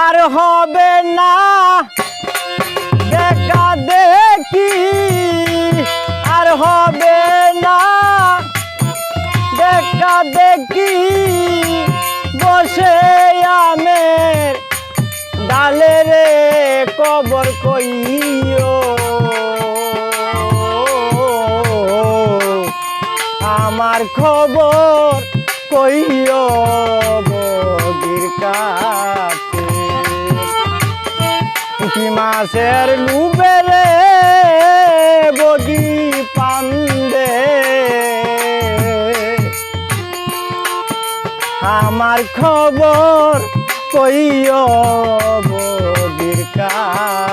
আর হবে না। দেখা দেখি আর হবে না। দেখা দেখি বসে আমের ডালে রে কবর কইও। আমার খবর কইও। পুঁটি মাছের লুবেরে বগি পান্দে আমার খবর কইয় বগির কাছে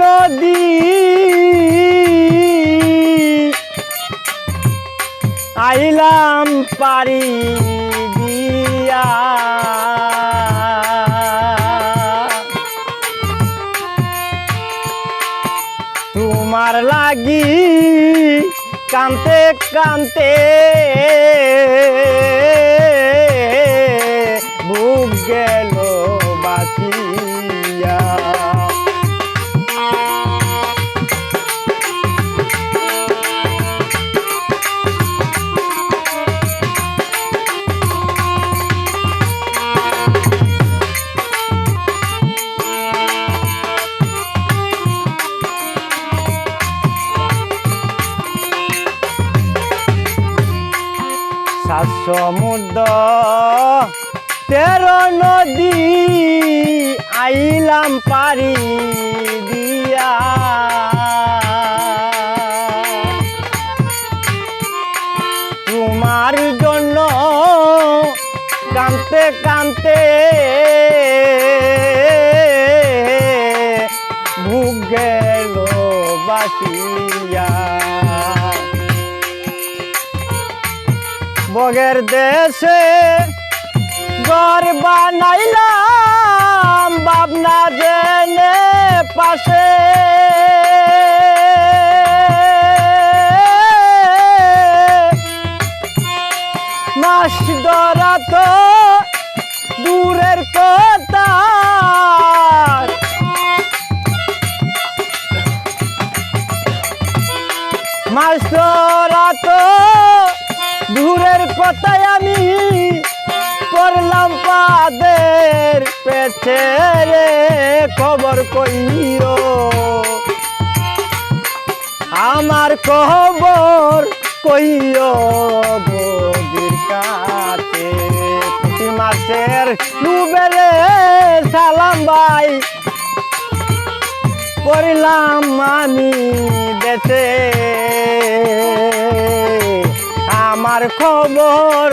নদী। আইলাম পারি দিয়া। তোমার লাগি কান্তে কান্তে সমুদ্র। তেরো নদী আইলাম পারি দিয়া। তোমার জন্য কানতে কানতে ভুগ গেল বাসিয়া বগের দেশে ঘর বানাইলাম বাবনা জেনে পাশে। মাস ধরা তো দূরের কথা। মাস তো দূরের কথায় আমি করলাম পাদের পেছে রে খবর কইও আমার খবর কইও বদির কাছে। পুঁটি মাছের ডুবেরে সালাম ভাই করলাম আমি দেশে। আমার খবর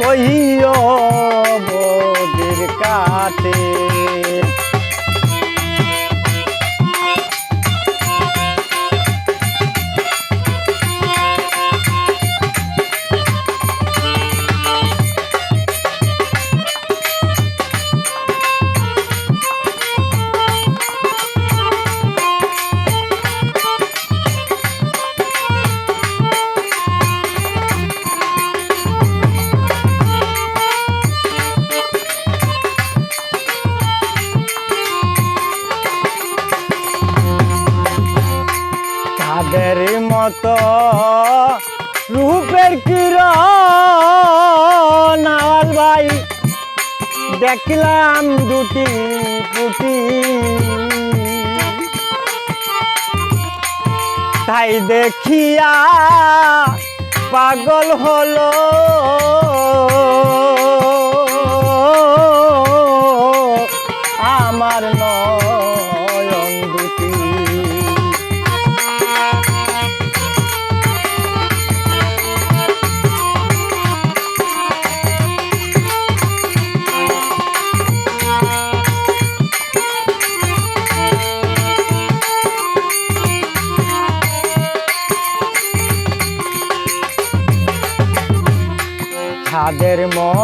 কইও বদির কাছে। দেখলাম দুটি পুটি। তাই দেখিয়া পাগল হলো।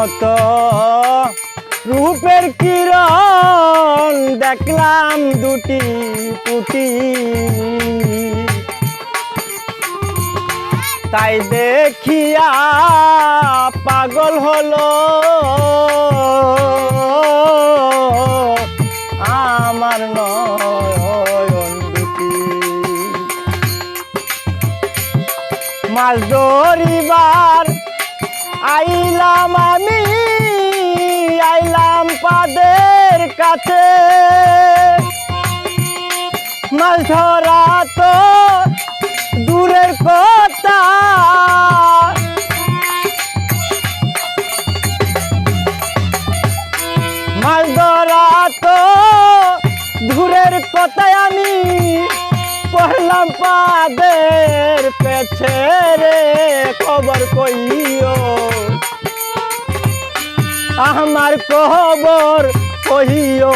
মতো। রূপের কিরণ দেখলাম দুটি পুটি। তাই দেখিয়া পাগল হলো। আমার নয়ন দুটি। মাছ ধরিবার আইলাম আমি, আইলাম পাদের কাছে। মাছ ধরা তো দূরের কথা। মাছ ধরা তো দূরের কথায় পাদের পেছে রে খবর কইও। আমার খবর কহিও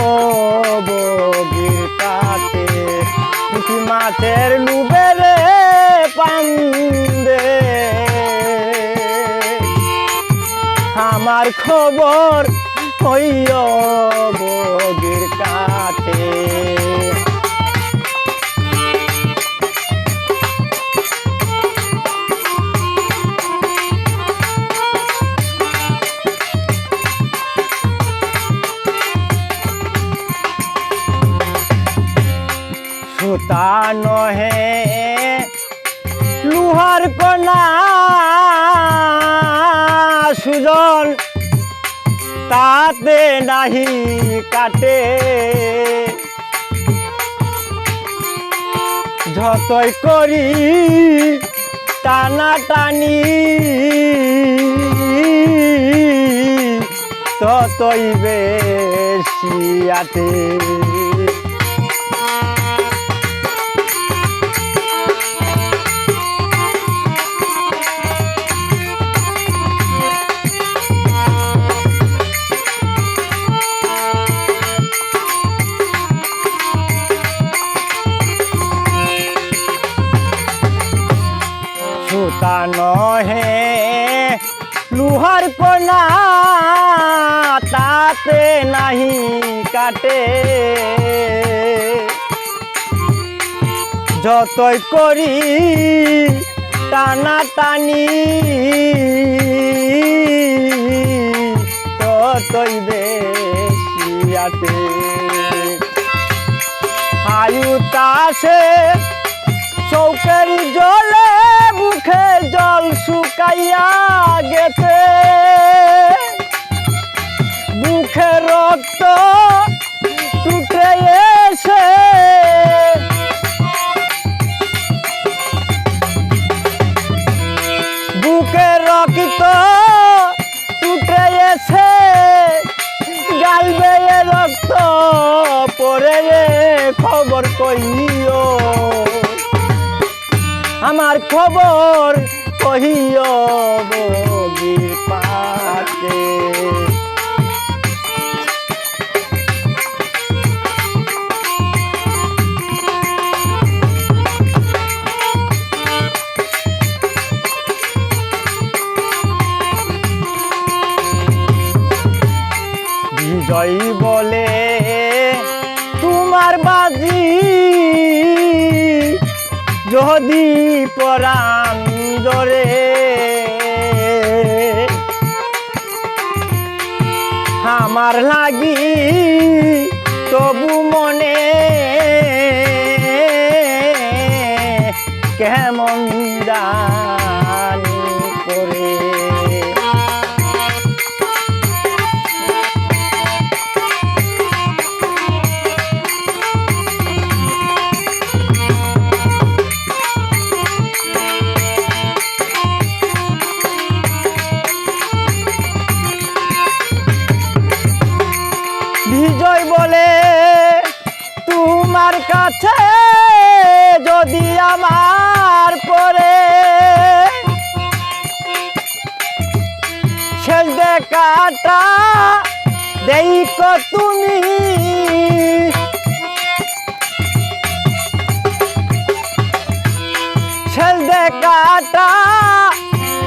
বগির কাছে পুঁটি মাছের লুবে রে পান্দে। আমার খবর কইও বগির কাছে তাতে নাহি কাটে। যতই করি টানা টানি ততই বেশি আটে। তাতে নাহি কাটে। যতই করি টানা টানি, ততই বেশি আটে। আয়ু তাসে চৌকের জলে মুখে জল শুকাইয়া গেছে। মুখে রক্ত টুটে এসে। বুকে রক্ত টুটে এসে, গাল বেয়ে রক্ত পরে খবর কইও আমার খবর কহিও বগির বিজয় বলে তোমার বাজি। যদি পরাণ আমার লাগি তবু মনে টাকাটা দেখো তুমি। ছেল দেখাটা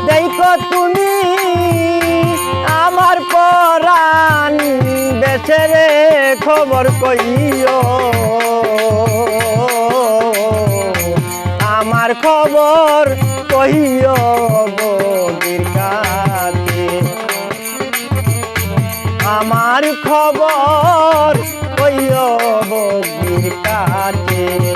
দেখো তুমি। আমার পরাণ বেছে রে খবর কইও। আমার খবর কহিও কাছে আর